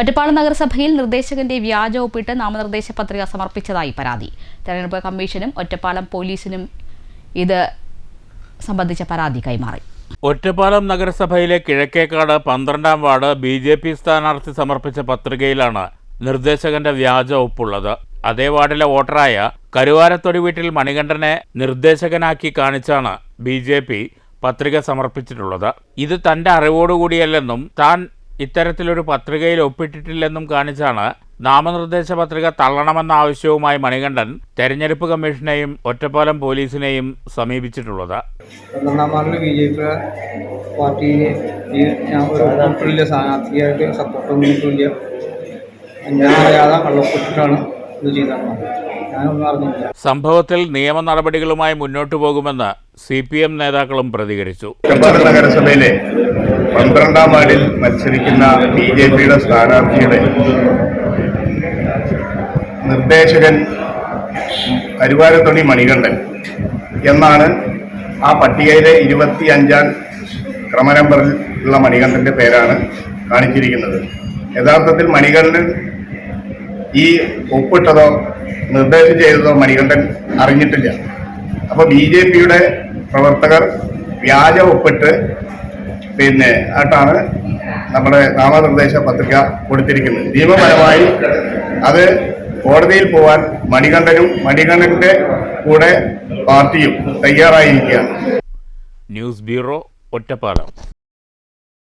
ഒറ്റപ്പാലം നഗരസഭയിൽ നിർദ്ദേശകന്റെ വ്യാജ ഒപ്പിട്ട് നാമനിർദ്ദേശ പത്രിക സമർപ്പിച്ചതായി പരാതി. തെരഞ്ഞെടുപ്പ് കമ്മീഷനും ഒറ്റപ്പാലം പോലീസിനും ഇത് സംബന്ധിച്ച പരാതി കൈമാറി. ഒറ്റപ്പാലം നഗരസഭയിലെ കിഴക്കേക്കാട് പന്ത്രണ്ടാം വാർഡ് ബി ജെ പി സ്ഥാനാർത്ഥി സമർപ്പിച്ച പത്രികയിലാണ് നിർദ്ദേശകന്റെ വ്യാജ ഒപ്പുള്ളത്. അതേ വാർഡിലെ വോട്ടറായ കരുവാരത്തൊടി വീട്ടിൽ മണികണ്ഠനെ നിർദ്ദേശകനാക്കി കാണിച്ചാണ് ബി ജെ പി പത്രിക സമർപ്പിച്ചിട്ടുള്ളത്. ഇത് തന്റെ അറിവോടുകൂടിയല്ലെന്നും താൻ ഇത്തരത്തിലൊരു പത്രികയിൽ ഒപ്പിട്ടിട്ടില്ലെന്നും കാണിച്ചാണ് നാമനിർദ്ദേശ പത്രിക തള്ളണമെന്ന ആവശ്യവുമായി മണികണ്ഠൻ തെരഞ്ഞെടുപ്പ് കമ്മീഷനെയും ഒറ്റപ്പാലം പോലീസിനെയും സമീപിച്ചിട്ടുള്ളത്. പാർട്ടിയെ ഞാൻ ഒരു സ്ഥാനാർത്ഥിയായിട്ട് സപ്പോർട്ടൊന്നും ഞാൻ അറിയാതെ കള്ളൊപ്പിട്ടിട്ടാണ് ഇത് ചെയ്തത്. സംഭവത്തിൽ നിയമ നടപടികളുമായി മുന്നോട്ടു പോകുമെന്ന് സി പി എം നേതാക്കളും പ്രതികരിച്ചു. നഗരസഭയിലെ പന്ത്രണ്ടാം വാർഡിൽ മത്സരിക്കുന്ന ബി ജെ പിയുടെ സ്ഥാനാർത്ഥിയുടെ നിർദ്ദേശകൻ കരുവാരത്തൊണി മണികണ്ഠൻ എന്നാണ് ആ പട്ടികയിലെ ഇരുപത്തി അഞ്ചാം ക്രമനമ്പറിൽ ഉള്ള മണികണ്ഠന്റെ പേരാണ് കാണിച്ചിരിക്കുന്നത്. യഥാർത്ഥത്തിൽ മണികണ്ഠൻ ഈ ഒപ്പിട്ടതോ നിർദ്ദേശം ചെയ്തതോ മണികണ്ഠൻ അറിഞ്ഞിട്ടില്ല. അപ്പൊ ബി ജെ പിയുടെ പ്രവർത്തകർ വ്യാജ ഒപ്പിട്ട് പിന്നെ ആയിട്ടാണ് നമ്മുടെ നാമനിർദ്ദേശ പത്രിക കൊടുത്തിരിക്കുന്നത്. നിയമപരമായി അത് കോടതിയിൽ പോവാൻ മണികണ്ഠനും മണികണ്ഠന്റെ കൂടെ പാർട്ടിയും തയ്യാറായിരിക്കുകയാണ്. News bureau Ottapalam.